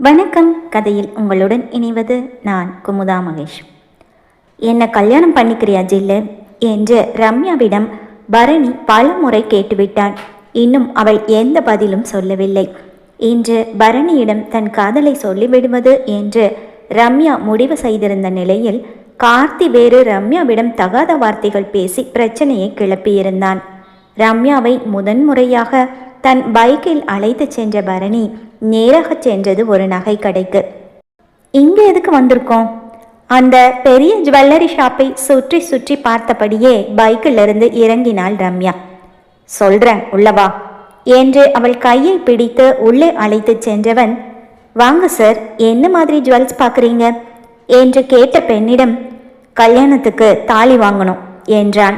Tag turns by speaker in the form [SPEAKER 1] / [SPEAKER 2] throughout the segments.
[SPEAKER 1] வணக்கம். கதையில் உங்களுடன் இணைவது நான் குமுதா மகேஷ். என்னை கல்யாணம் பண்ணிக்கிறியா ஜில்லு என்று ரம்யாவிடம் பரணி பல முறை கேட்டுவிட்டான். இன்னும் அவள் எந்த பதிலும் சொல்லவில்லை. இன்று பரணியிடம் தன் காதலை சொல்லிவிடுவது என்று ரம்யா முடிவு செய்திருந்த நிலையில் கார்த்தி வேறு ரம்யாவிடம் தகாத வார்த்தைகள் பேசி பிரச்சனையை கிளப்பியிருந்தான். ரம்யாவை முதன்முறையாக தன் பைக்கில் அழைத்து சென்ற பரணி நேராக சென்றது ஒரு நகை கடைக்கு. இங்கே எதுக்கு வந்திருக்கோம்? அந்த பெரிய ஜுவல்லரி ஷாப்பை சுற்றி சுற்றி பார்த்தபடியே பைக்கிலிருந்து இறங்கினாள் ரம்யா. சொல்றேன் உள்ளவா என்று அவள் கையை பிடித்து உள்ளே அழைத்து சென்றவன் வாங்க சார் என்ன மாதிரி ஜுவல்ஸ் பார்க்குறீங்க? என்று கேட்ட பெண்ணிடம் கல்யாணத்துக்கு தாலி வாங்கணும் என்றான்.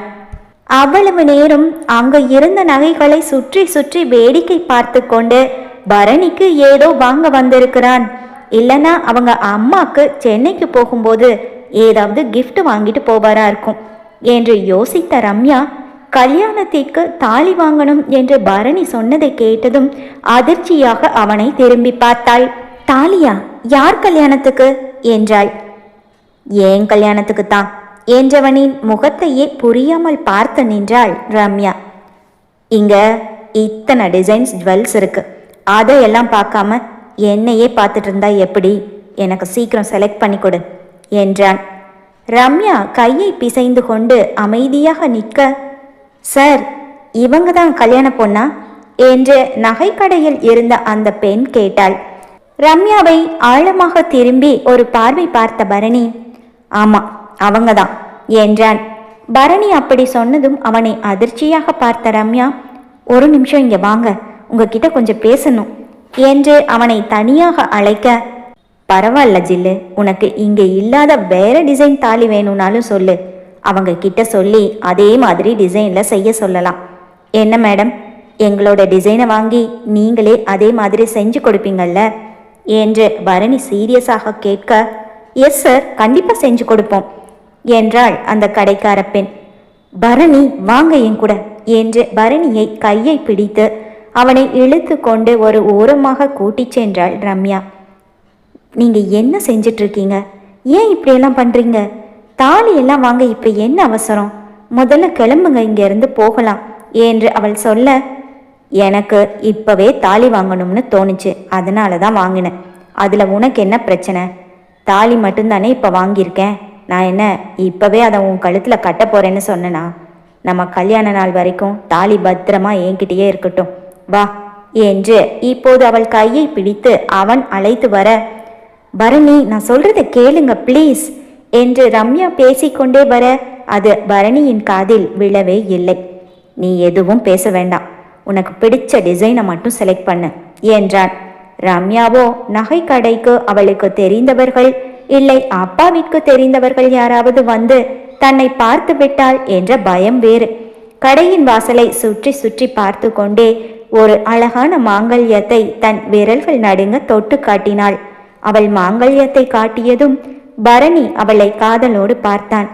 [SPEAKER 1] அவ்வளவு நேரம் அங்கு இருந்த நகைகளை சுற்றி சுற்றி வேடிக்கை பார்த்து கொண்டு பரணிக்கு ஏதோ வாங்க வந்திருக்கிறான். இல்லனா அவங்க அம்மாக்கு சென்னைக்கு போகும்போது ஏதாவது கிஃப்ட் வாங்கிட்டு போவாரா இருக்கும். என்று யோசித்த ரம்யா கல்யாணத்திற்கு தாலி வாங்கணும் என்று பரணி சொன்னதை கேட்டதும் அதிர்ச்சியாக அவனை திரும்பி பார்த்தாள். தாலியா? யார் கல்யாணத்துக்கு? என்றாள். ஏன் கல்யாணத்துக்கு தான் என்றவனின் முகத்தையே புரியாமல் பார்த்து நின்றாள் ரம்யா. இங்க இத்தனை டிசைன்ஸ் ஜுவல்ஸ் இருக்கு. அதையெல்லாம் பார்க்காம என்னையே பார்த்துட்டு இருந்தா எப்படி? எனக்கு சீக்கிரம் செலக்ட் பண்ணி கொடு என்றான். ரம்யா கையை பிசைந்து கொண்டு அமைதியாக நிற்க சார் இவங்க தான் கல்யாண பொண்ணா? என்று நகைக்கடையில் இருந்த அந்த பெண் கேட்டாள். ரம்யாவை ஆழமாக திரும்பி ஒரு பார்வை பார்த்த பரணி ஆமா அவங்க தான் என்றான். பரணி அப்படி சொன்னதும் அவனை அதிர்ச்சியாக பார்த்த ரம்யா ஒரு நிமிஷம் இங்கே வாங்க உங்ககிட்ட கொஞ்சம் பேசணும் என்று அவனை தனியாக அழைக்க பரவாயில்ல ஜில்லு உனக்கு இங்கே இல்லாத வேற டிசைன் தாலி வேணும்னாலும் சொல்லு. அவங்க கிட்ட சொல்லி அதே மாதிரி டிசைனில் செய்ய சொல்லலாம். என்ன மேடம்? எங்களோட டிசைனை வாங்கி நீங்களே அதே மாதிரி செஞ்சு கொடுப்பீங்கல்ல? என்று பரணி சீரியஸாக கேட்க எஸ் சார் கண்டிப்பாக செஞ்சு கொடுப்போம் என்றாள் அந்த கடைக்கார பெண். பரணி வாங்க என் கூட என்று பரணியை கையை பிடித்து அவனை இழுத்து கொண்டு ஒரு ஓரமாக கூட்டிச் சென்றாள் ரம்யா. நீங்கள் என்ன செஞ்சிட்ருக்கீங்க? ஏன் இப்படியெல்லாம் பண்ணுறீங்க தாலியெல்லாம் வாங்க இப்போ என்ன அவசரம்? முதல்ல கிளம்புங்க இங்கேருந்து போகலாம் என்று அவள் சொல்ல எனக்கு இப்போவே தாலி வாங்கணும்னு தோணுச்சு அதனால தான் வாங்கினேன். அதில் உனக்கு என்ன பிரச்சனை? தாலி மட்டும்தானே இப்போ வாங்கியிருக்கேன். நான் என்ன இப்போவே அதை உன் கழுத்தில் கட்ட போகிறேன்னு சொன்னனா? நம்ம கல்யாண நாள் வரைக்கும் தாலி பத்திரமா என்கிட்டயே இருக்கட்டும். வா. என்று இப்போது அவள் கையை பிடித்து அவன் அழைத்து வர பரணி நான் சொல்றத கேளுங்க ப்ளீஸ் என்று ரம்யா பேசிக்கொண்டே வர அது பரணியின் காதில் விழவே இல்லை. நீ எதுவும் பேச வேண்டாம். உனக்கு பிடிச்ச டிசைனை மட்டும் செலக்ட் பண்ணு என்றான். ரம்யாவோ நகை கடைக்கு அவளுக்கு தெரிந்தவர்கள் இல்லை அப்பாவிற்கு தெரிந்தவர்கள் யாராவது வந்து தன்னை பார்த்து விட்டாள் என்ற பயம் வேறு. கடையின் வாசலை சுற்றி சுற்றி பார்த்து கொண்டே ஒரு அழகான மாங்கல்யத்தை தன் விரல்கள் நடுங்க தொட்டு காட்டினாள். அவள் மாங்கல்யத்தை காட்டியதும் பரணி அவளை காதலோடு பார்த்தான்.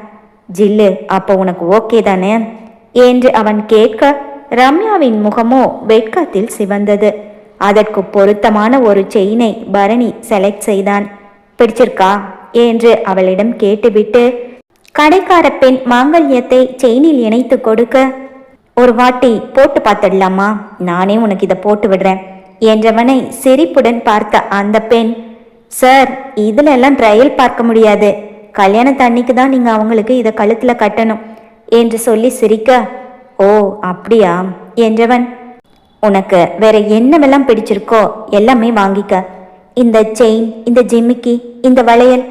[SPEAKER 1] ஜில்லு அப்போ உனக்கு ஓகே தானே? என்று அவன் கேட்க ரம்யாவின் முகமோ வெட்கத்தில் சிவந்தது. அதற்கு பொருத்தமான ஒரு செயினை பரணி செலக்ட் செய்தான். பிடிச்சிருக்கா? என்று அவளிடம் கேட்டுவிட்டு கடைக்கார பெண் மாங்கல்யத்தை செயினில் இணைத்து கொடுக்க ஒரு வாட்டி போட்டு பார்த்துடலாமா? நானே உனக்கு இதை போட்டு விடுறேன். என்றவனை சிரிப்புடன் பார்த்த அந்த பெண் சார் இதுல எல்லாம் ட்ரையல் பார்க்க முடியாது. கல்யாண தண்ணிக்கு தான் நீங்க அவங்களுக்கு இதை கழுத்துல கட்டணும். என்று சொல்லி சிரிக்க ஓ அப்படியா? என்றவன் உனக்கு வேற என்னவெல்லாம் பிடிச்சிருக்கோ எல்லாமே வாங்கிக்க. இந்த செயின் இந்த ஜிமிக்கி இந்த வளையல்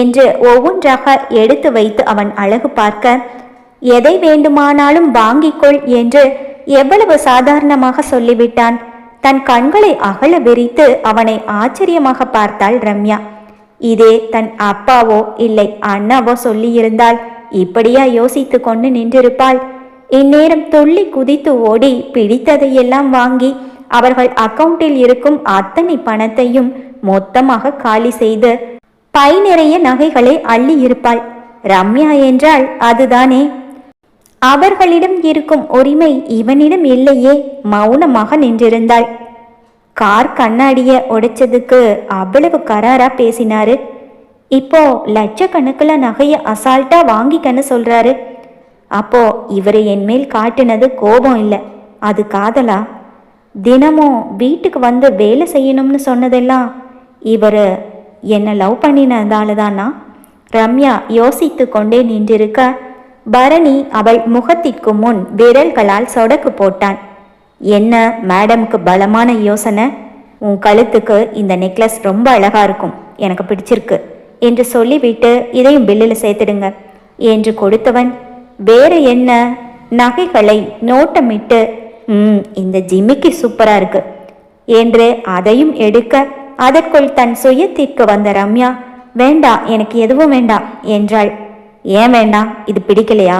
[SPEAKER 1] என்று ஒவ்வொன்றாக எடுத்து வைத்து அவன் அழகு பார்க்க எதை வேண்டுமானாலும் வாங்கிக்கொள் என்று எவ்வளவு சாதாரணமாக சொல்லிவிட்டான். தன் கண்களை அகல விரித்து அவனை ஆச்சரியமாக பார்த்தாள் ரம்யா. இதே தன் அப்பாவோ இல்லை அண்ணாவோ சொல்லியிருந்தால் இப்படியா யோசித்து கொண்டு நின்றிருப்பாள். இந்நேரம் துள்ளி குதித்து ஓடி பிடித்ததையெல்லாம் வாங்கி அவர்கள் அக்கவுண்டில் இருக்கும் அத்தனை பணத்தையும் மொத்தமாக காலி செய்து பை நிறைய நகைகளை அள்ளி இருப்பாள். ரம்யா என்றால் அதுதானே? அவர்களிடம் இருக்கும் உரிமை இவனிடம் இல்லையே. மௌனமாக நின்றிருந்தாள் கார் கண்ணாடிய உடைச்சதுக்கு அவ்வளவு கராரா பேசினாரு. இப்போ லட்சக்கணக்கில் நகைய அசால்ட்டா வாங்கிக்கன்னு சொல்றாரு. அப்போ இவர் என்மேல் காட்டினது கோபம் இல்லை. அது காதலா? தினமும் வீட்டுக்கு வந்து வேலை செய்யணும்னு சொன்னதெல்லாம் இவர் என்னை லவ் பண்ணினதால தானா ரம்யா யோசித்து கொண்டே நின்றிருக்க. பரணி அவள் முகத்திற்கு முன் விரல்களால் சொடக்கு போட்டான். என்ன மேடம்க்கு பலமான யோசனை? உன் கழுத்துக்கு இந்த நெக்லஸ் ரொம்ப அழகா இருக்கும். எனக்கு பிடிச்சிருக்கு. என்று சொல்லிவிட்டு இதையும் பில்லில் சேர்த்துடுங்க. என்று கொடுத்தவன் வேறு என்ன? நகைகளை நோட்டமிட்டு ம் இந்த ஜிம்மிக்கு சூப்பரா இருக்கு. என்று அதையும் எடுக்க அதற்குள் தன் சுயத்திற்கு வந்த ரம்யா வேண்டாம் எனக்கு எதுவும் வேண்டாம் என்றாள். ஏன் வேண்டாம்? இது பிடிக்கலையா?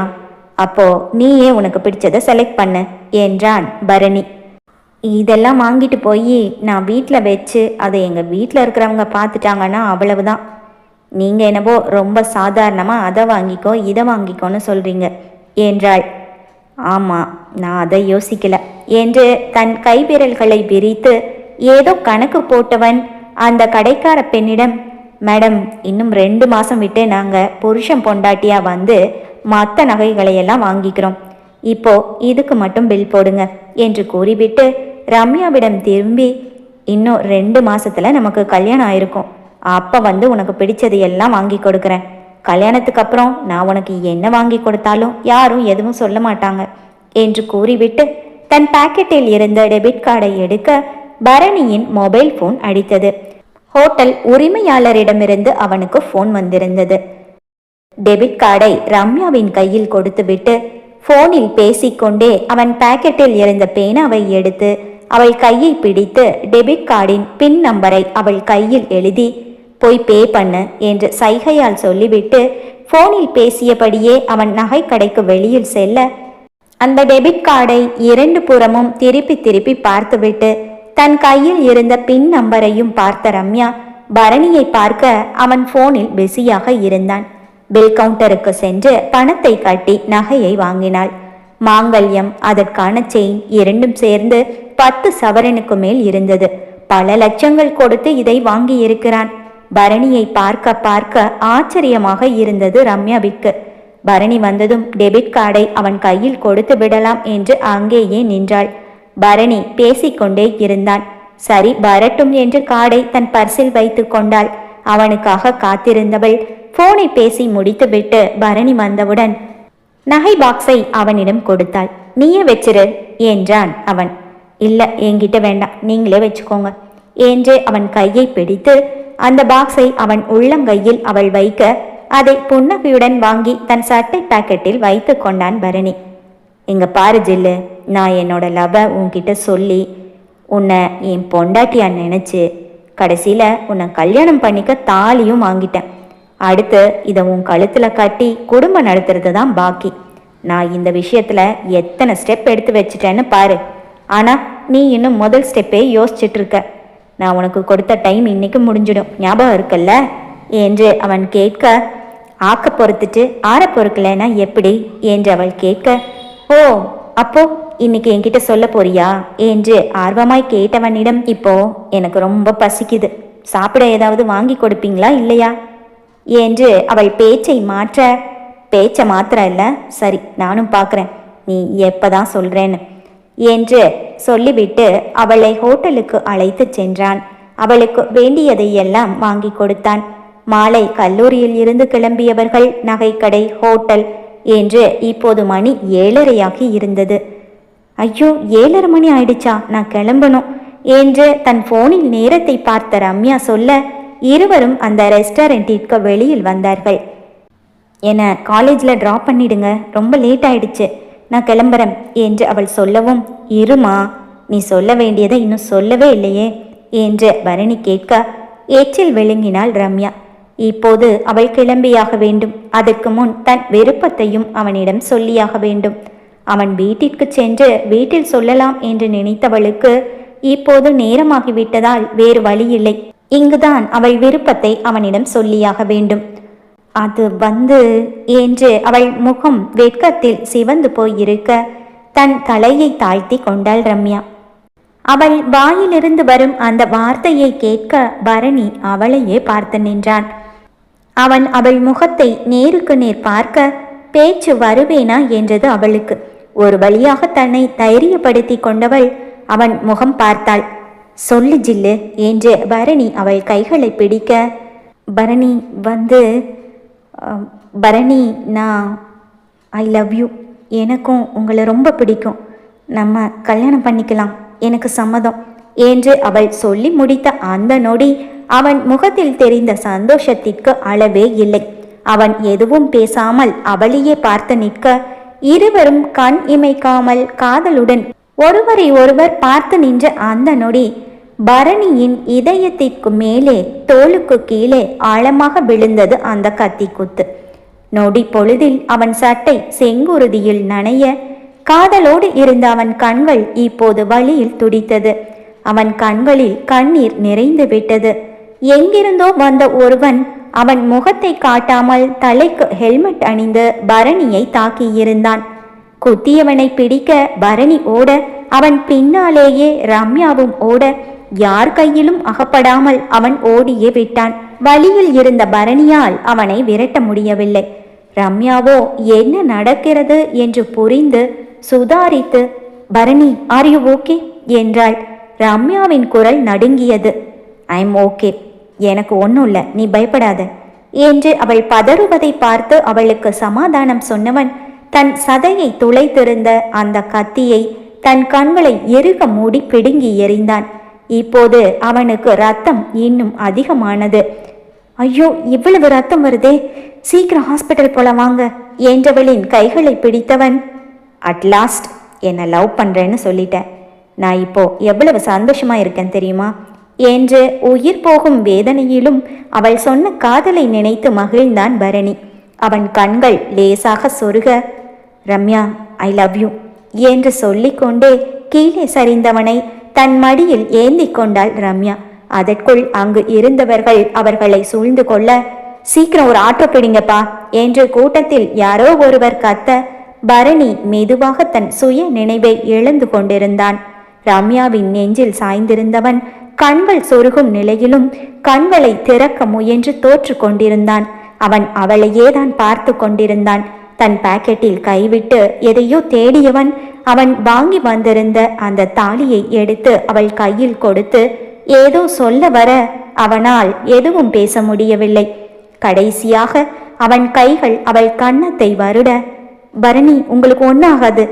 [SPEAKER 1] அப்போ நீயே உனக்கு பிடிச்சதை செலக்ட் பண்ணு என்றான் பரணி. இதெல்லாம் வாங்கிட்டு போய் நான் வீட்டில் வச்சு அதை எங்கள் வீட்டில் இருக்கிறவங்க பார்த்துட்டாங்கன்னா அவ்வளவுதான். நீங்கள் என்னவோ ரொம்ப சாதாரணமாக அதை வாங்கிக்கோ இதை வாங்கிக்கோன்னு சொல்கிறீங்க என்றாள். ஆமாம் நான் அதை யோசிக்கல என்று தன் கைவிரல்களை விரித்து ஏதோ கணக்கு போட்டவன் அந்த கடைக்கார பெண்ணிடம் மேடம் இன்னும் ரெண்டு மாதம் விட்டு நாங்கள் புருஷன் பொண்டாட்டியாக வந்து மற்ற நகைகளையெல்லாம் வாங்கிக்கிறோம். இப்போ இதுக்கு மட்டும் பில் போடுங்க என்று கூறிவிட்டு ரம்யாவிடம் திரும்பி இன்னும் ரெண்டு மாசத்துல நமக்கு கல்யாணம் ஆயிருக்கும். அப்ப வந்து உனக்கு பிடிச்சது எல்லாம் வாங்கி கொடுக்குறேன். கல்யாணத்துக்கு அப்புறம் நான் உனக்கு என்ன வாங்கி கொடுத்தாலும் யாரும் எதுவும் சொல்ல மாட்டாங்க என்று கூறிவிட்டு தன் பாக்கெட்டில் இருந்த டெபிட் கார்டை எடுக்க பரணியின் மொபைல் போன் அடித்தது. ஹோட்டல் உரிமையாளரிடமிருந்து அவனுக்கு ஃபோன் வந்திருந்தது. டெபிட் கார்டை ரம்யாவின் கையில் கொடுத்துவிட்டு போனில் பேசிக்கொண்டே அவன் பாக்கெட்டில் இருந்த பேனாவை எடுத்து அவள் கையை பிடித்து டெபிட் கார்டின் பின் நம்பரை அவள் கையில் எழுதி போய் பே பண்ணு என்று சைகையால் சொல்லிவிட்டு போனில் பேசியபடியே அவன் நகை கடைக்கு வெளியில் செல்ல அந்த டெபிட் கார்டை இரண்டு புறமும் திருப்பி திருப்பி பார்த்துவிட்டு தன் கையில் இருந்த பின் நம்பரையும் பார்த்த ரம்யா பரணியை பார்க்க அவன் போனில் பிஸியாக இருந்தான். பில் கவுண்டருக்கு சென்று பணத்தை கட்டி நகையை வாங்கினாள். மாங்கல்யம் அதற்கான செயின் இரண்டும் சேர்ந்து பத்து சவரனுக்கு மேல் இருந்தது. பல லட்சங்கள் கொடுத்து இதை வாங்கியிருக்கிறான். பரணியை பார்க்க பார்க்க ஆச்சரியமாக இருந்தது ரம்யாவிற்கு. பரணி வந்ததும் டெபிட் கார்டை அவன் கையில் கொடுத்து விடலாம் என்று அங்கேயே நின்றாள். பரணி பேசிக்கொண்டே இருந்தான். சரி வரட்டும் என்று காடை தன் பர்சில் வைத்து கொண்டாள். அவனுக்காக காத்திருந்தவள் போனை பேசி முடித்துவிட்டு பரணி வந்தவுடன் நகை பாக்ஸை அவனிடம் கொடுத்தாள். நீயே வச்சிரு என்றான் அவன். இல்ல என்கிட்ட வேண்டாம். நீங்களே வச்சுக்கோங்க என்று அவன் கையை பிடித்து அந்த பாக்ஸை அவன் உள்ளங்கையில் அவள் வைக்க அதை புன்னகையுடன் வாங்கி தன் சட்டை பாக்கெட்டில் வைத்து கொண்டான் பரணி. இங்கே பாரு ஜில்லு நான் என்னோட லவ உன்கிட்ட சொல்லி உன்னை என் பொண்டாட்டியா நினச்சி கடைசியில் உன்னை கல்யாணம் பண்ணிக்க தாலியும் வாங்கிட்டேன். அடுத்து இதை உன் கழுத்தில் கட்டி குடும்பம் நடத்துறது தான் பாக்கி. நான் இந்த விஷயத்தில் எத்தனை ஸ்டெப் எடுத்து வச்சிட்டேன்னு பாரு. ஆனால் நீ இன்னும் முதல் ஸ்டெப்பே யோசிச்சுட்டு இருக்க. நான் உனக்கு கொடுத்த டைம் இன்னைக்கு முடிஞ்சிடும். ஞாபகம் இருக்குல்ல? என்று அவன் கேட்க ஆக்க பொறுத்துட்டு ஆற பொறுக்கலைன்னா எப்படி? என்று அவள் கேட்க ஓ அப்போ இன்னைக்கு என்கிட்ட சொல்ல போறியா? என்று ஆர்வமாய் கேட்டவனிடம் இப்போ எனக்கு ரொம்ப பசிக்குது. சாப்பிட ஏதாவது வாங்கி கொடுப்பீங்களா இல்லையா? என்று அவள் பேச்சை மாற்ற பேச்சை மாத்திர இல்ல. சரி நானும் பார்க்குறேன் நீ எப்பதான் சொல்றேன்னு. என்று சொல்லிவிட்டு அவளை ஹோட்டலுக்கு அழைத்து சென்றான். அவளுக்கு வேண்டியதை எல்லாம் வாங்கி கொடுத்தான். மாலை கல்லூரியில் இருந்து கிளம்பியவர்கள் நகைக்கடை ஹோட்டல் என்று இப்போது மணி ஏழரையாகி இருந்தது. ஐயோ ஏழரை மணி ஆயிடுச்சா? நான் கிளம்பணும் என்று தன் போனில் நேரத்தை பார்த்த ரம்யா சொல்ல இருவரும் அந்த ரெஸ்டாரண்டிற்கு வெளியில் வந்தார்கள். என்னை காலேஜில் ட்ராப் பண்ணிடுங்க. ரொம்ப லேட் ஆயிடுச்சு. நான் கிளம்புறேன் என்று அவள் சொல்லவும் இருமா நீ சொல்ல வேண்டியதை இன்னும் சொல்லவே இல்லையே என்று பரணி கேட்க ஏச்சில் விழுங்கினாள் ரம்யா. இப்போது அவள் கிளம்பியாக வேண்டும். அதற்கு முன் தன் விருப்பத்தையும் அவனிடம் சொல்லியாக வேண்டும். அவன் வீட்டிற்கு சென்று வீட்டில் சொல்லலாம் என்று நினைத்தவளுக்கு இப்போது நேரமாகிவிட்டதால் வேறு வழியில்லை. இங்குதான் அவள் விருப்பத்தை அவனிடம் சொல்லியாக வேண்டும். அது வந்து என்று அவள் முகம் வெட்கத்தில் சிவந்து போயிருக்க தன் தலையை தாழ்த்தி கொண்டாள் ரம்யா. அவள் வாயிலிருந்து வரும் அந்த வார்த்தையை கேட்க பரணி அவளையே பார்த்து நின்றான். அவன் அவள் முகத்தை நேருக்கு நேர் பார்க்க பேச்சு வருவேனா? என்றது அவளுக்கு. ஒரு வழியாக தன்னை தைரியப்படுத்தி கொண்டவள் அவன் முகம் பார்த்தாள். சொல்லு ஜில்லு என்று பரணி அவள் கைகளை பிடிக்க பரணி வந்து பரணி நான் ஐ லவ் யூ. எனக்கும் உங்களை ரொம்ப பிடிக்கும். நம்ம கல்யாணம் பண்ணிக்கலாம். எனக்கு சம்மதம் என்று அவள் சொல்லி முடித்த அந்த நொடி அவன் முகத்தில் தெரிந்த சந்தோஷத்திற்கு அளவே இல்லை. அவன் எதுவும் பேசாமல் அவளையே பார்த்து நிற்க இருவரும் கண் இமைக்காமல் காதலுடன் ஒருவரை ஒருவர் பார்த்து நின்ற அந்த நொடி பரணியின் இதயத்திற்கு மேலே தோலுக்கு கீழே ஆழமாக விழுந்தது அந்த கத்தி குத்து நொடி பொழுதில் அவன் சட்டை செங்குருதியில் நனைய காதலோடு இருந்த அவன் கண்கள் இப்போது வழியில் துடித்தது. அவன் கண்களில் கண்ணீர் நிறைந்து விட்டது. எங்கிருந்தோ வந்த ஒருவன் அவன் முகத்தை காட்டாமல் தலைக்கு ஹெல்மெட் அணிந்து பரணியை தாக்கியிருந்தான். குத்தியவனை பிடிக்க பரணி ஓட அவன் பின்னாலேயே ரம்யாவும் ஓட யார் கையிலும் அகப்படாமல் அவன் ஓடியே விட்டான். வழியில் இருந்த பரணியால் அவனை விரட்ட முடியவில்லை. ரம்யாவோ என்ன நடக்கிறது? என்று புரிந்து சுதாரித்து பரணி ஆர் யூ ஓகே என்றாள். ரம்யாவின் குரல் நடுங்கியது. ஐம் ஓகே எனக்கு ஒன்றும் இல்லை நீ பயப்படாத என்று அவள் பதறுவதை பார்த்து அவளுக்கு சமாதானம் சொன்னவன் தன் சதையை துளைத்திருந்த அந்த கத்தியை தன் கண்களை எருக மூடி பிடுங்கி எறிந்தான். இப்போது அவனுக்கு ரத்தம் இன்னும் அதிகமானது. ஐயோ இவ்வளவு ரத்தம் வருதே சீக்கிரம் ஹாஸ்பிட்டல் போல வாங்க என்றவளின் கைகளை பிடித்தவன் அட்லாஸ்ட் என்னை லவ் பண்றேன்னு சொல்லிட்டேன் நான் இப்போ எவ்வளவு சந்தோஷமா இருக்கேன் தெரியுமா? என்று உயிர் போகும் வேதனையிலும் அவள் சொன்ன காதலை நினைத்து மகிழ்ந்தான் பரணி. அவன் கண்கள் லேசாக சொருக ரம்யா ஐ லவ் யூ என்று சொல்லிக்கொண்டே கீழே சரிந்தவனை தன் மடியில் ஏந்திக் கொண்டாள் ரம்யா. அதற்குள் அங்கு இருந்தவர்கள் அவர்களை சூழ்ந்து கொள்ள சீக்கிரம் ஒரு ஆட்டோ பிடிங்கப்பா என்று கூட்டத்தில் யாரோ ஒருவர் கத்த பரணி மெதுவாக தன் சுய நினைவை இழந்து கொண்டிருந்தான். ரம்யாவின் நெஞ்சில் சாய்ந்திருந்தவன் கண்கள் சொருகும் நிலையிலும் கண்களை திறக்க முயன்று தோற்று கொண்டிருந்தான். அவன் அவளையே தான் பார்த்து கொண்டிருந்தான். தன் பாக்கெட்டில் கைவிட்டு எதையோ தேடியவன் அவன் வாங்கி வந்திருந்த அந்த தாலியை எடுத்து அவள் கையில் கொடுத்து ஏதோ சொல்ல வர அவனால் எதுவும் பேச முடியவில்லை. கடைசியாக அவன் கைகள் அவள் கன்னத்தை வருட பரணி உங்களுக்கு ஒன்றும் ஆகாது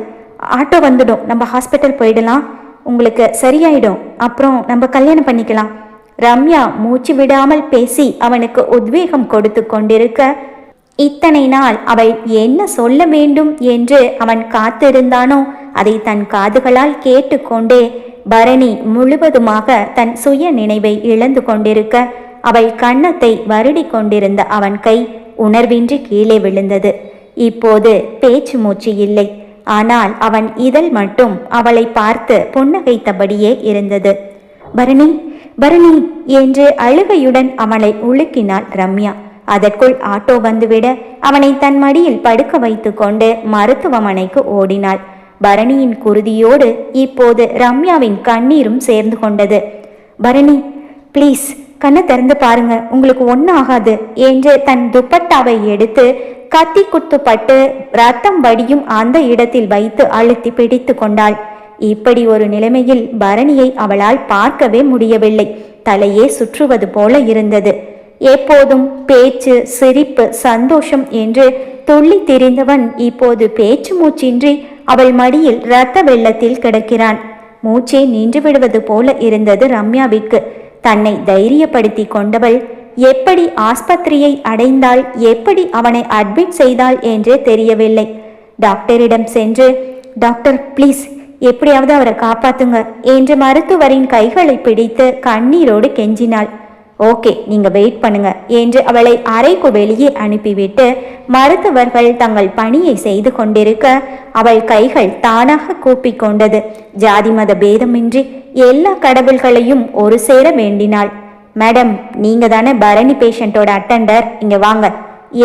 [SPEAKER 1] ஆட்டோ வந்துடும். நம்ம ஹாஸ்பிட்டல் போயிடலாம். உங்களுக்கு சரியாயிடும். அப்புறம் நம்ம கல்யாணம் பண்ணிக்கலாம். ரம்யா மூச்சு விடாமல் பேசி அவனுக்கு உத்வேகம் கொடுத்து கொண்டிருக்க இத்தனை நாள் அவள் என்ன சொல்ல வேண்டும் என்று அவன் காத்திருந்தானோ அதை தன் காதுகளால் கேட்டுக்கொண்டே பரணி முழுவதுமாக தன் சுய நினைவை இழந்து கொண்டிருக்க அவள் கன்னத்தை வருடி கொண்டிருந்த அவன் கை உணர்வின்றி கீழே விழுந்தது. இப்போது பேச்சு மூச்சு இல்லை. ஆனால் அவன் இதழ் மட்டும் அவளை பார்த்து புன்னகைத்தபடியே இருந்தது. பரணி பரணி என்று அழுகையுடன் அவளை உழுக்கினாள் ரம்யா. அதற்குள் ஆட்டோ வந்துவிட அவனை தன் மடியில் படுக்க வைத்துக்கொண்டு மருத்துவமனைக்கு ஓடினாள். பரணியின் குருதியோடு இப்போது ரம்யாவின் கண்ணீரும் சேர்ந்து கொண்டது. பரணி ப்ளீஸ் கண்ணை திறந்து பாருங்க. உங்களுக்கு ஒன்றும் ஆகாது என்று தன் துப்பட்டாவை எடுத்து கத்தி குத்துப்பட்டு ரத்தம் வடியும் அந்த இடத்தில் வைத்து அழுத்தி பிடித்து கொண்டாள். இப்படி ஒரு நிலைமையில் பரணியை அவளால் பார்க்கவே முடியவில்லை. தலையே சுற்றுவது போல இருந்தது. எப்போதும் பேச்சு சிரிப்பு சந்தோஷம் என்று துள்ளி திரிந்தவன் இப்போது பேச்சு மூச்சின்றி அவள் மடியில் இரத்த வெள்ளத்தில் கிடக்கிறான். மூச்சே நின்று விடுவது போல இருந்தது ரம்யாவிற்கு. தன்னை தைரியப்படுத்தி கொண்டவள் எப்படி ஆஸ்பத்திரியை அடைந்தாள் எப்படி அவனை அட்மிட் செய்தாள் என்றே தெரியவில்லை. டாக்டரிடம் சென்று டாக்டர் ப்ளீஸ் எப்படியாவது அவரை காப்பாத்துங்க என்று மருத்துவரின் கைகளை பிடித்து கண்ணீரோடு கெஞ்சினாள். ஓகே நீங்க வெயிட் பண்ணுங்க என்று அவளை அறைக்கு வெளியே அனுப்பிவிட்டு மருத்துவர்கள் தங்கள் பணியை செய்து கொண்டிருக்க அவள் கைகள் தானாக கூப்பிக் கொண்டது ஜாதி மத பேதமின்றி எல்லா கடவுள்களையும் ஒரு சேர வேண்டினாள். மேடம் நீங்க தானே பரணி பேஷண்டோட அட்டெண்டர் இங்க வாங்க.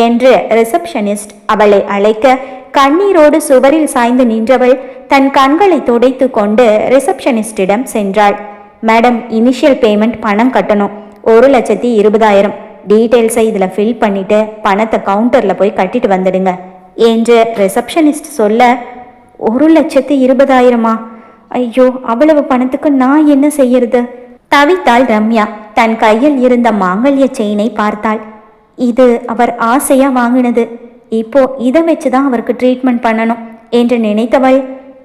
[SPEAKER 1] என்று ரிசப்ஷனிஸ்ட் அவளை அழைக்க கண்ணீரோடு சுவரில் சாய்ந்து நின்றவள் தன் கண்களை துடைத்து கொண்டு ரிசப்ஷனிஸ்டிடம் சென்றாள். மேடம் இனிஷியல் பேமெண்ட் பணம் கட்டணும். ஒரு லட்சத்தி இருபதாயிரம். டீட்டெயில்ஸை இதில் ஃபில் பண்ணிட்டு பணத்தை கவுண்டரில் போய் கட்டிட்டு வந்துடுங்க. என்று ரிசப்ஷனிஸ்ட் சொல்ல ஒரு லட்சத்து இருபதாயிரமா? ஐயோ அவ்வளவு பணத்துக்கு நான் என்ன செய்யறது? தவித்தாள் ரம்யா. தன் கையில் இருந்த மாங்கல்ய செயினை பார்த்தாள். இது அவர் ஆசையா வாங்கினது. இப்போ இதை வச்சுதான் அவருக்கு ட்ரீட்மெண்ட் பண்ணணும் என்று நினைத்தவள்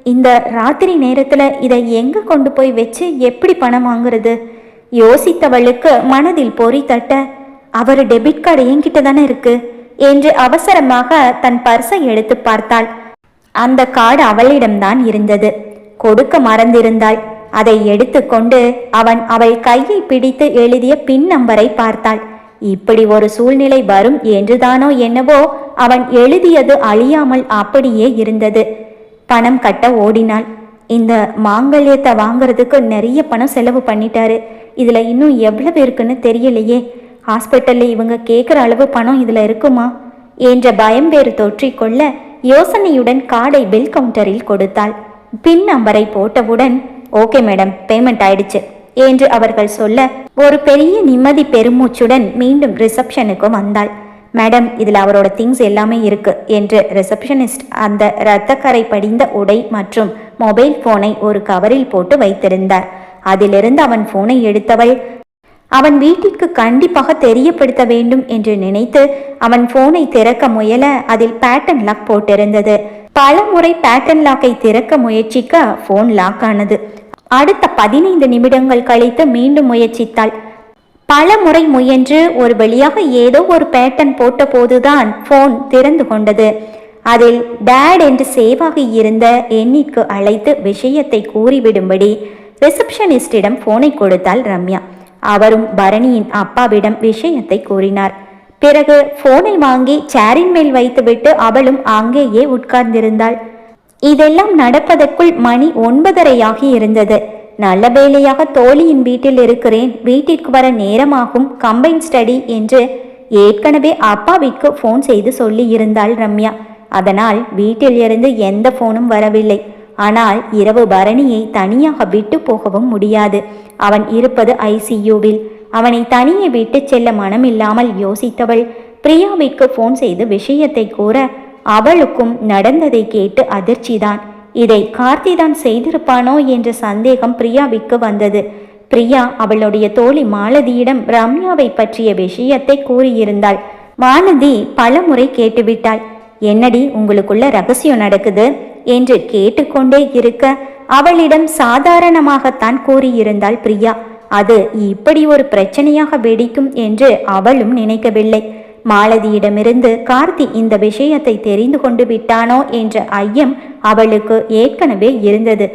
[SPEAKER 1] இந்த ராத்திரி நேரத்துல இதை எங்க கொண்டு போய் வச்சு எப்படி பணம் வாங்குறது? யோசித்தவளுக்கு மனதில் பொறி தட்ட அவர் டெபிட் கார்டு என்கிட்ட தானே இருக்கு? என்று அவசரமாக தன் பர்சை எடுத்து பார்த்தாள். அந்த கார்டு அவளிடம்தான் இருந்தது. கொடுக்க மறந்திருந்தாள். அதை எடுத்துக்கொண்டு அவன் அவள் கையை பிடித்து எழுதிய பின் நம்பரை பார்த்தாள். இப்படி ஒரு சூழ்நிலை வரும் என்றுதானோ என்னவோ அவன் எழுதியது அழியாமல் அப்படியே இருந்தது. பணம் கட்ட ஓடினாள். இந்த மாங்கல்யத்தை வாங்குறதுக்கு நிறைய பணம் செலவு பண்ணிட்டாரு. இதுல இன்னும் எவ்வளவு இருக்குன்னு தெரியலையே. ஹாஸ்பிட்டல்ல இவங்க கேட்குற அளவு பணம் இதுல இருக்குமா? என்ற பயம் வேறு தொற்றிக்கொள்ள யோசனையுடன் காடை பில் கவுண்டரில் கொடுத்தாள். பின் நம்பரை போட்டவுடன் ஓகே மேடம் பேமெண்ட் ஆயிடுச்சு. என்று அவர்கள் சொல்ல ஒரு பெரிய நிம்மதி பெருமூச்சுடன் மீண்டும் ரிசப்ஷனுக்கு வந்தாள். மேடம் இதில் அவரோட திங்ஸ் எல்லாமே இருக்கு என்று ரிசப்ஷனிஸ்ட் அந்த இரத்தக்கரை படிந்த உடை மற்றும் மொபைல் போனை ஒரு கவரில் போட்டு வைத்திருந்தார். அதிலிருந்து அவன் போனை எடுத்தவள் அவன் வீட்டிற்கு கண்டிப்பாக தெரியப்படுத்த வேண்டும் என்று நினைத்து அவன் போனை திறக்க முயல அதில் பேட்டன் லக் போட்டிருந்தது. பல முறை பேட்டன் லாக்கை திறக்க முயற்சிக்க போன் லாக் ஆனது. அடுத்த பதினைந்து நிமிடங்கள் கழித்து மீண்டும் முயற்சித்தாள். பல முறை முயன்று ஒரு வழியாக ஏதோ ஒரு பேட்டன் போட்ட போதுதான் போன் திறந்து கொண்டது. அதில் டேட் என்று சேவாகி இருந்த எண்ணிற்கு அழைத்து விஷயத்தை கூறிவிடும்படி ரிசப்ஷனிஸ்டிடம் போனை கொடுத்தாள் ரம்யா. அவரும் பரணியின் அப்பாவிடம் விஷயத்தை கூறினார். பிறகு போனை வாங்கி சேரின் மேல் வைத்துவிட்டு அவளும் அங்கேயே உட்கார்ந்திருந்தாள். இதெல்லாம் நடப்பதற்குள் மணி ஒன்பதரையாகி இருந்தது. நல்ல வேலையாக தோழியின் வீட்டில் இருக்கிறேன். வீட்டிற்கு வர நேரமாகும். கம்பைன் ஸ்டடி என்று ஏற்கனவே அப்பாவிற்கு ஃபோன் செய்து சொல்லி இருந்தாள் ரம்யா. அதனால் வீட்டில் இருந்து எந்த ஃபோனும் வரவில்லை. ஆனால் இரவு பரணியை தனியாக விட்டு போகவும் முடியாது. அவன் இருப்பது ஐசியூவில் அவனை தனியே விட்டு செல்ல மனமில்லாமல் யோசித்தவள் பிரியாவிற்கு போன் செய்து விஷயத்தை கூற அவளுக்கும் நடந்ததை கேட்டு அதிர்ச்சிதான். இதை கார்த்திதான் செய்திருப்பானோ என்ற சந்தேகம் பிரியாவிற்கு வந்தது. பிரியா அவளுடைய தோழி மாலதியிடம் ரம்யாவை பற்றிய விஷயத்தை கூறியிருந்தாள். மாலதி பலமுறை கேட்டுவிட்டாள். என்னடி உங்களுக்குள்ள ரகசியம் நடக்குது? என்று கேட்டுக்கொண்டே இருக்க அவளிடம் சாதாரணமாகத்தான் கூறியிருந்தாள் பிரியா. அது இப்படி ஒரு பிரச்சனையாக வெடிக்கும் என்று அவளும் நினைக்கவில்லை. மாலதியிடமிருந்து கார்த்தி இந்த விஷயத்தை தெரிந்து கொண்டு விட்டானோ என்ற ஐயம் அவளுக்கு ஏற்கனவே இருந்தது.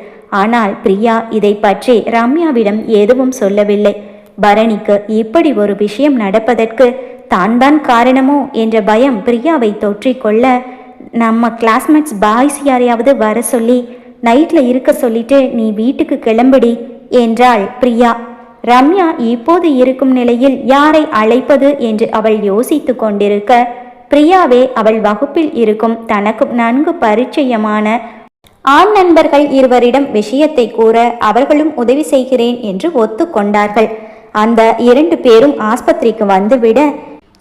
[SPEAKER 1] ஆனால் பிரியா இதை பற்றி ரம்யாவிடம் எதுவும் சொல்லவில்லை. பரணிக்கு இப்படி ஒரு விஷயம் நடப்பதற்கு தான் தான் காரணமோ என்ற பயம் பிரியாவை தொற்றிக்கொள்ள நம்ம கிளாஸ்மேட்ஸ் பாய்ஸ் யாரையாவது வர சொல்லி நைட்ல இருக்க சொல்லிட்டு நீ வீட்டுக்கு கிளம்புடி என்றாள் பிரியா. ரம்யா இப்போது இருக்கும் நிலையில் யாரை அழைப்பது என்று அவள் யோசித்து கொண்டிருக்க பிரியாவே அவள் வகுப்பில் இருக்கும் தனக்கு நன்கு பரிச்சயமான ஆண் நண்பர்கள் இருவரிடம் விஷயத்தை கூற அவர்களும் உதவி செய்கிறேன் என்று ஒத்துக்கொண்டார்கள் அந்த இரண்டு பேரும் ஆஸ்பத்திரிக்கு வந்துவிட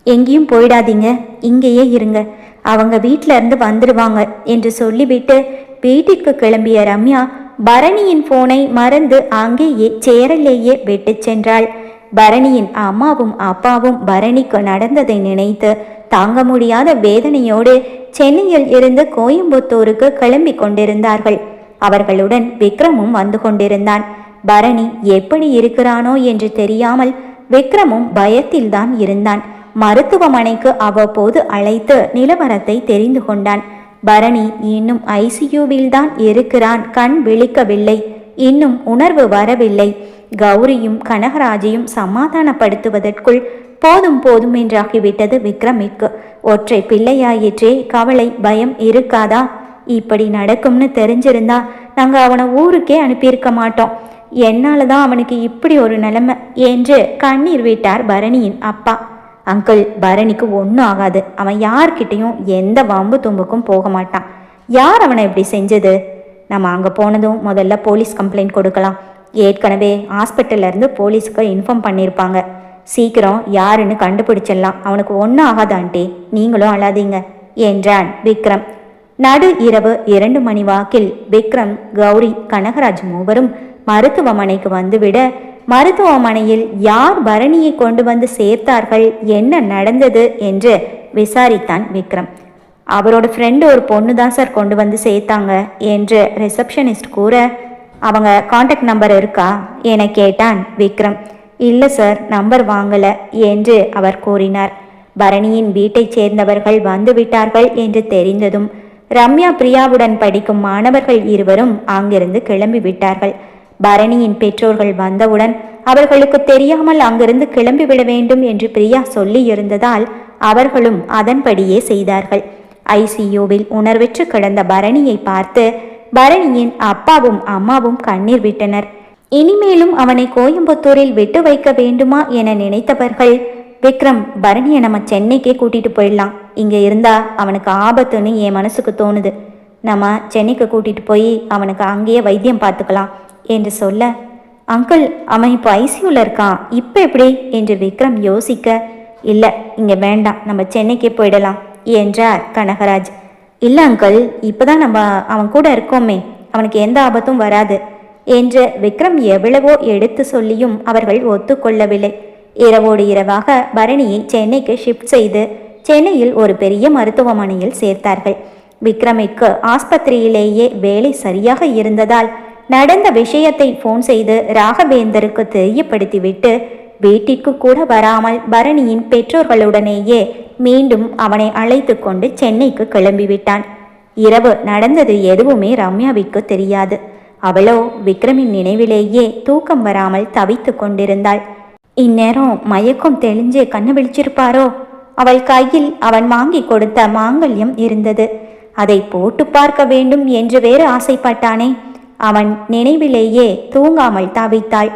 [SPEAKER 1] எங்கேயும் போயிடாதீங்க இங்கேயே இருங்க அவங்க வீட்டில இருந்து வந்துடுவாங்க என்று சொல்லிவிட்டு வீட்டிற்கு கிளம்பிய ரம்யா பரணியின் போனை மறந்து அங்கேயே சேரலேயே விட்டு சென்றாள். பரணியின் அம்மாவும் அப்பாவும் பரணிக்கு நடந்ததை நினைத்து தாங்க முடியாத வேதனையோடு சென்னையில் இருந்து கோயம்புத்தூருக்கு கிளம்பி கொண்டிருந்தார்கள். அவர்களுடன் விக்ரமும் வந்து கொண்டிருந்தான். பரணி எப்படி இருக்கிறானோ என்று தெரியாமல் விக்ரமும் பயத்தில்தான் இருந்தான். மருத்துவமனைக்கு அவ்வப்போது அழைத்து நிலவரத்தை தெரிந்து கொண்டான். பரணி இன்னும் ஐசியூவில் தான் இருக்கிறான் கண் விழிக்கவில்லை இன்னும் உணர்வு வரவில்லை. கௌரியும் கனகராஜையும் சமாதானப்படுத்துவதற்குள் போதும் போதும் என்றாகிவிட்டது விக்ரமிற்கு. ஒற்றை பிள்ளையாயிற்றே கவலை பயம் இருக்காதா? இப்படி நடக்கும்னு தெரிஞ்சிருந்தா நாங்க அவனை ஊருக்கே அனுப்பியிருக்க மாட்டோம். என்னால தான் அவனுக்கு இப்படி ஒரு நிலைமை என்று கண்ணீர் விட்டார் பரணியின் அப்பா. அங்கிள் பரணிக்கு ஒன்றும் ஆகாது. அவன் யார்கிட்டையும் எந்த வம்பு தும்புக்கும் போக மாட்டான். யார் அவனை இப்படி செஞ்சது? நம்ம அங்கே போனதும் முதல்ல போலீஸ் கம்ப்ளைண்ட் கொடுக்கலாம். ஏற்கனவே ஹாஸ்பிட்டல்லேருந்து போலீஸுக்கு இன்ஃபார்ம் பண்ணியிருப்பாங்க சீக்கிரம் யாருன்னு கண்டுபிடிச்சிடலாம். அவனுக்கு ஒன்றும் ஆகாது ஆண்டி. நீங்களும் அழாதீங்க என்றான் விக்ரம். நடு இரவு இரண்டு மணி வாக்கில் விக்ரம் கௌரி கனகராஜ் மூவரும் மருத்துவமனைக்கு வந்துவிட மருத்துவமனையில் யார் பரணியை கொண்டு வந்து சேர்த்தார்கள்? என்ன நடந்தது? என்று விசாரித்தான் விக்ரம். அவரோட ஃப்ரெண்டு ஒரு பொண்ணு தான் சார் கொண்டு வந்து சேர்த்தாங்க என்று ரிசப்ஷனிஸ்ட் கூற அவங்க காண்டாக்ட் நம்பர் இருக்கா? என கேட்டான் விக்ரம். இல்லை சார் நம்பர் வாங்கலை என்று அவர் கூறினார். பரணியின் வீட்டைச் சேர்ந்தவர்கள் வந்துவிட்டார்கள் என்று தெரிந்ததும் ரம்யா பிரியாவுடன் படிக்கும் மாணவர்கள் இருவரும் அங்கிருந்து கிளம்பி விட்டார்கள். பரணியின் பெற்றோர்கள் வந்தவுடன் அவர்களுக்கு தெரியாமல் அங்கிருந்து கிளம்பிவிட வேண்டும் என்று பிரியா சொல்லி இருந்ததால் அவர்களும் அதன்படியே செய்தார்கள். ஐசியூவில் உணர்வற்று கிடந்த பரணியை பார்த்து பரணியின் அப்பாவும் அம்மாவும் கண்ணீர் விட்டனர். இனிமேலும் அவனை கோயம்புத்தூரில் விட்டு வைக்க வேண்டுமா என நினைத்தவர்கள் விக்ரம் பரணியை நம்ம சென்னைக்கே கூட்டிட்டு போயிடலாம். இங்க இருந்தா அவனுக்கு ஆபத்துன்னு என் மனசுக்கு தோணுது. நம்ம சென்னைக்கு கூட்டிட்டு போய் அவனுக்கு அங்கேயே வைத்தியம் பார்த்துக்கலாம். என்று சொல்ல அங்கிள் அவன் இப்போ ஐசியூவில் இருக்கான். இப்போ எப்படி? என்று விக்ரம் யோசிக்க இல்லை இங்கே வேண்டாம். நம்ம சென்னைக்கே போயிடலாம் என்றார் கனகராஜ். இல்லை அங்கிள் இப்போதான் நம்ம அவன் கூட இருக்கோமே. அவனுக்கு எந்த ஆபத்தும் வராது என்று விக்ரம் எவ்வளவோ எடுத்து சொல்லியும் அவர்கள் ஒத்துக்கொள்ளவில்லை. இரவோடு இரவாக பரணியை சென்னைக்கு ஷிஃப்ட் செய்து சென்னையில் ஒரு பெரிய மருத்துவமனையில் சேர்த்தார்கள். விக்ரமிற்கு ஆஸ்பத்திரியிலேயே வேலை சரியாக இருந்ததால் நடந்த விஷயத்தை ஃபோன் செய்து ராகவேந்தருக்கு தெரியப்படுத்திவிட்டு வீட்டிற்கு கூட வராமல் பரணியின் பெற்றோர்களுடனேயே மீண்டும் அவனை அழைத்து கொண்டு சென்னைக்கு கிளம்பிவிட்டான். இரவு நடந்தது எதுவுமே ரம்யாவிற்கு தெரியாது. அவளோ விக்ரமின் நினைவிலேயே தூக்கம் வராமல் தவித்து கொண்டிருந்தாள். இந்நேரம் மயக்கம் தெளிஞ்சு கண்ணு விழிச்சிருப்பாரோ? அவள் கையில் அவன் வாங்கி கொடுத்த மாங்கல்யம் இருந்தது. அதை போட்டு பார்க்க வேண்டும் என்று வேறு ஆசைப்பட்டானே? அவன் நினைவிலேயே தூங்காமல் தவித்தாள்.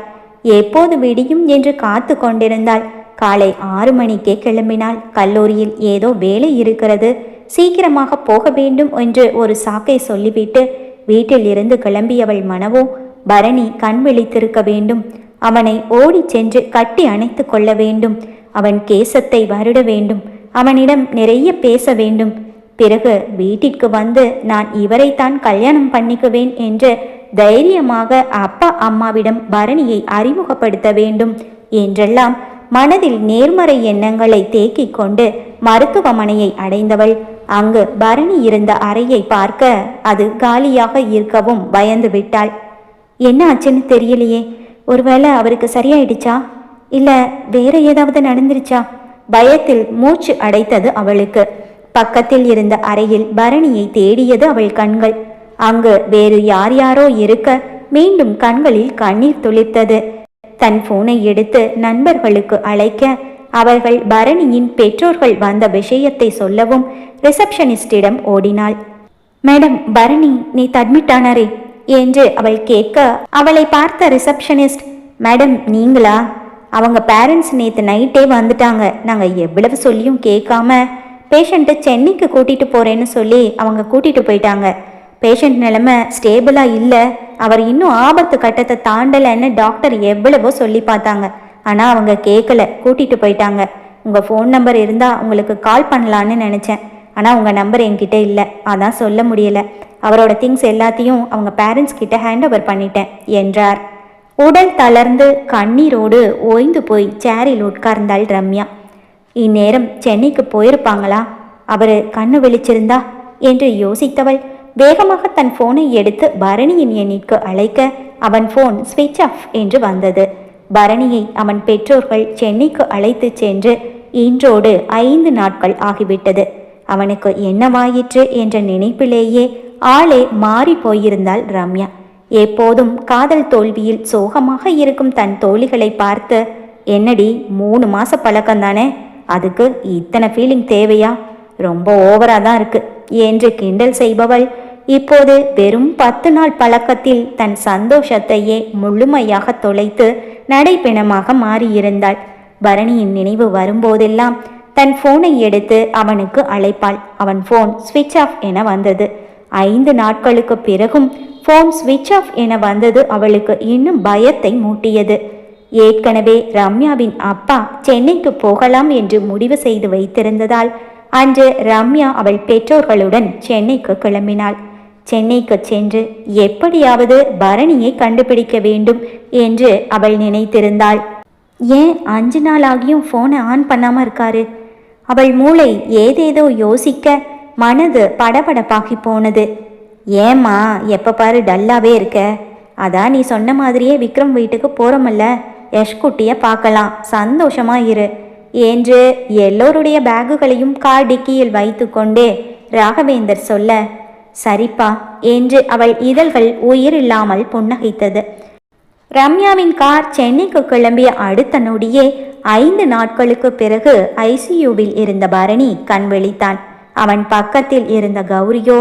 [SPEAKER 1] எப்போது விடியும் என்று காத்து கொண்டிருந்தாள். காலை ஆறு மணிக்கே கிளம்பினாள். கல்லூரியில் ஏதோ வேலை இருக்கிறது. சீக்கிரமாக போக வேண்டும் என்று ஒரு சாக்கை சொல்லிவிட்டு வீட்டில் இருந்து கிளம்பியவள் மனவோ பரணி கண் விழித்திருக்க வேண்டும். அவனை ஓடிச் சென்று கட்டி அணைத்து கொள்ள வேண்டும். அவன் கேசத்தை வருட வேண்டும். அவனிடம் நிறைய பேச வேண்டும். பிறகு வீட்டிற்கு வந்து நான் இவரைத்தான் கல்யாணம் பண்ணிக்குவேன் என்று தைரியமாக அப்பா அம்மாவிடம் பரணியை அறிமுகப்படுத்த வேண்டும் என்றெல்லாம் மனதில் நேர்மறை எண்ணங்களை தேக்கிக் கொண்டு மருத்துவமனையை அடைந்தவள். அங்கு பரணி இருந்த அறையை பார்க்க அது காலியாக இருக்கவும் பயந்து விட்டாள். என்ன ஆச்சுன்னு தெரியலையே. ஒருவேளை அவருக்கு சரியாயிடுச்சா? இல்ல வேற ஏதாவது நடந்துருச்சா? பயத்தில் மூச்சு அடைத்தது அவளுக்கு. பக்கத்தில் இருந்த அறையில் பரணியை தேடியது அவள் கண்கள். அங்கு வேறு யார் யாரோ இருக்க மீண்டும் கண்களில் கண்ணீர் துளித்தது தன் போனை எடுத்து நண்பர்களுக்கு அழைக்க அவர்கள் பரணியின் பெற்றோர்கள் வந்த விஷயத்தை சொல்லவும் ரிசப்ஷனிஸ்டிடம் ஓடினாள். மேடம் பரணி நீ அட்மிட் ஆனாரே என்று அவள் கேட்க அவளை பார்த்த ரிசப்ஷனிஸ்ட் மேடம் நீங்களா? அவங்க பேரண்ட்ஸ் நேற்று நைட்டே வந்துட்டாங்க. நாங்கள் எவ்வளவு சொல்லியும் கேட்காம பேஷண்ட்டை சென்னைக்கு கூட்டிகிட்டு போகிறேன்னு சொல்லி அவங்க கூட்டிகிட்டு போயிட்டாங்க. பேஷண்ட் நிலைமை ஸ்டேபிளாக இல்லை. அவர் இன்னும் ஆபத்து கட்டத்தை தாண்டலைன்னு டாக்டர் எவ்வளவோ சொல்லி பார்த்தாங்க. ஆனால் அவங்க கேட்கல. கூட்டிகிட்டு போயிட்டாங்க. உங்கள் ஃபோன் நம்பர் இருந்தால் உங்களுக்கு கால் பண்ணலான்னு நினச்சேன். ஆனால் உங்கள் நம்பர் என்கிட்ட இல்லை. அதான் சொல்ல முடியல. அவரோட திங்ஸ் எல்லாத்தையும் அவங்க பேரண்ட்ஸ் கிட்ட ஹேண்ட் ஓவர் பண்ணிட்டேன் என்றார். உடல் தளர்ந்து கண்ணீரோடு ஓய்ந்து போய் சேரில் உட்கார்ந்தாள் ரம்யா. இந்நேரம் சென்னைக்கு போயிருப்பாங்களா? அவர் கண்ணு விழிச்சிருந்தா? என்று யோசித்தவள் வேகமாக தன் போனை எடுத்து பரணியின் எண்ணிற்கு அழைக்க அவன் போன் ஸ்விட்ச் ஆஃப் என்று வந்தது. பரணியை அவன் பெற்றோர்கள் சென்னைக்கு அழைத்து சென்று இன்றோடு ஐந்து நாட்கள் ஆகிவிட்டது. அவனுக்கு என்னவாயிற்று என்ற நினைப்பிலேயே ஆளே மாறி போயிருந்தாள் ரம்யா. எப்போதும் காதல் தோல்வியில் சோகமாக இருக்கும் தன் தோழிகளை பார்த்து என்னடி மூணு மாச பழக்கம் தானே? அதுக்கு இத்தனை ஃபீலிங் தேவையா? ரொம்ப ஓவரா தான் இருக்கு. என்று கிண்டல் செய்பவள் இப்போது வெறும் பத்து நாள் பழக்கத்தில் தன் சந்தோஷத்தையே முழுமையாக தொலைத்து நடைப்பிணமாக மாறியிருந்தாள். பரணியின் நினைவு வரும்போதெல்லாம் தன் போனை எடுத்து அவனுக்கு அழைப்பாள். அவன் போன் ஸ்விட்ச் ஆஃப் என வந்தது. ஐந்து நாட்களுக்கு பிறகும் போன் ஸ்விட்ச் ஆஃப் என வந்தது அவளுக்கு இன்னும் பயத்தை மூட்டியது. ஏற்கனவே ரம்யாவின் அப்பா சென்னைக்கு போகலாம் என்று முடிவு செய்து வைத்திருந்ததால் அன்று ரம்யா அவள் பெற்றோர்களுடன் சென்னைக்கு கிளம்பினாள். சென்னைக்கு சென்று எப்படியாவது பரணியை கண்டுபிடிக்க வேண்டும் என்று அவள் நினைத்திருந்தாள். ஏன் அஞ்சு நாள் ஆகியும் ஃபோனை ஆன் பண்ணாமல் இருக்காரு? அவள் மூளை ஏதேதோ யோசிக்க மனது படபடப்பாகி போனது. ஏம்மா எப்போ பாரு டல்லாவே இருக்க. அதான் நீ சொன்ன மாதிரியே விக்ரம் வீட்டுக்கு போறோமல்ல? யஷ்குட்டியை பார்க்கலாம். சந்தோஷமா இரு. என்று எல்லோருடைய பேகுகளையும் கார் டிக்கியில் வைத்துக்கொண்டே ராகவேந்தர் சொல்ல சரிப்பா என்று அவள் இதழ்கள் உயிரில்லாமல் புன்னகைத்தது. ரம்யாவின் கார் சென்னைக்கு கிளம்பிய அடுத்த நொடியே ஐந்து நாட்களுக்கு பிறகு ஐசியூவில் இருந்த பரணி கண் விழித்தான். அவன் பக்கத்தில் இருந்த கௌரியோ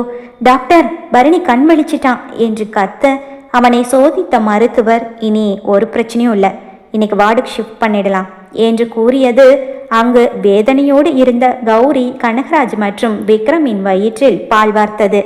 [SPEAKER 1] டாக்டர் பரணி கண் விழிச்சிட்டான் என்று கத்த அவனை சோதித்த மருத்துவர் இனி ஒரு பிரச்சனையும் இல்லை இன்னைக்கு வார்டுக்கு ஷிஃப்ட் பண்ணிடலாம் என்று கூறியது அங்கு வேதனையோடு இருந்த கௌரி கனகராஜ் மற்றும் விக்ரமின் வயிற்றில் பால் வார்த்தது.